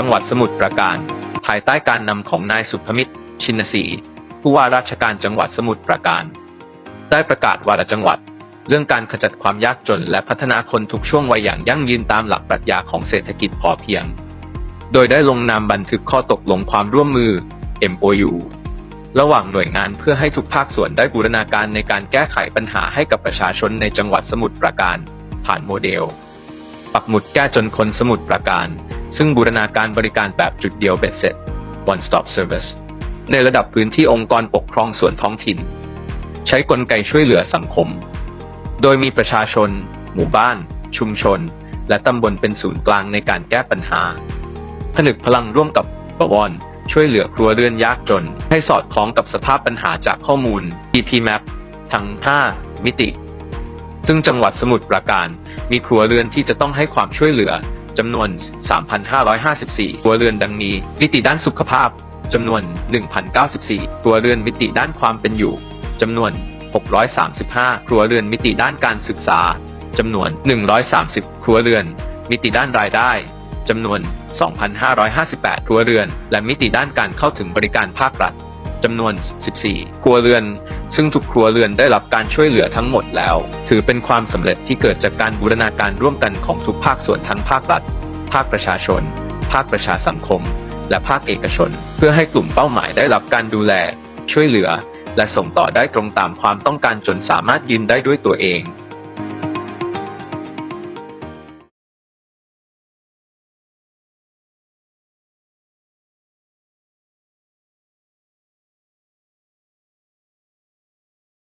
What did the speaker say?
จังหวัดสมุทรปราการ ภายใต้การนำของนายสุภมิตร ชินศรีผู้ว่าราชการจังหวัดสมุทรปราการ ได้ประกาศวาระจังหวัด เรื่องการขจัดความยากจนและพัฒนาคนทุกช่วงวัยอย่างยั่งยืนตามหลักปรัชญาของเศรษฐกิจพอเพียง โดยได้ลงนามบันทึกข้อตกลงความร่วมมือ MOU ระหว่างหน่วยงานเพื่อให้ทุกภาคส่วนได้บูรณาการในการแก้ไขปัญหาให้กับประชาชนในจังหวัดสมุทรปราการ ผ่านโมเดล ปักหมุดแก้จนคนสมุทรปราการ ซึ่งบูรณาการบริการแบบจุดเดียวเบ็ดเสร็จ one stop service ในระดับพื้นที่องค์กรปกครองส่วนท้องถิ่น ใช้กลไกช่วยเหลือสังคม โดยมีประชาชน หมู่บ้าน ชุมชน และตำบลเป็นศูนย์กลางในการแก้ปัญหา ผนึกพลังร่วมกับบวรช่วยเหลือครัวเรือนยากจน ให้สอดคล้องกับสภาพปัญหาจากข้อมูล EP Map ทั้ง 5 มิติ ซึ่งจังหวัดสมุทรปราการมีครัวเรือนที่จะต้องให้ความช่วยเหลือ จำนวน 3,554ครัวเรือนดังนี้ มิติด้านสุขภาพจำนวน 1,094ครัวเรือนมิติด้านความเป็นอยู่จำนวน 635 ครัวเรือนมิติด้านการศึกษาจำนวน 130 ครัวเรือน มิติด้านรายได้จำนวน 2,558 ครัวเรือน และมิติด้านการเข้าถึงบริการภาครัฐ จำนวน 14 ครัวเรือน ซึ่งทุกครัวเรือนได้รับการช่วยเหลือทั้งหมดแล้ว ถือเป็นความสำเร็จที่เกิดจากการบูรณาการร่วมกันของทุกภาคส่วนทั้งภาครัฐ ภาคประชาชน ภาคประชาสังคม และภาคเอกชน เพื่อให้กลุ่มเป้าหมายได้รับการดูแล ช่วยเหลือ และส่งต่อได้ตรงตามความต้องการจนสามารถยืนได้ด้วยตัวเอง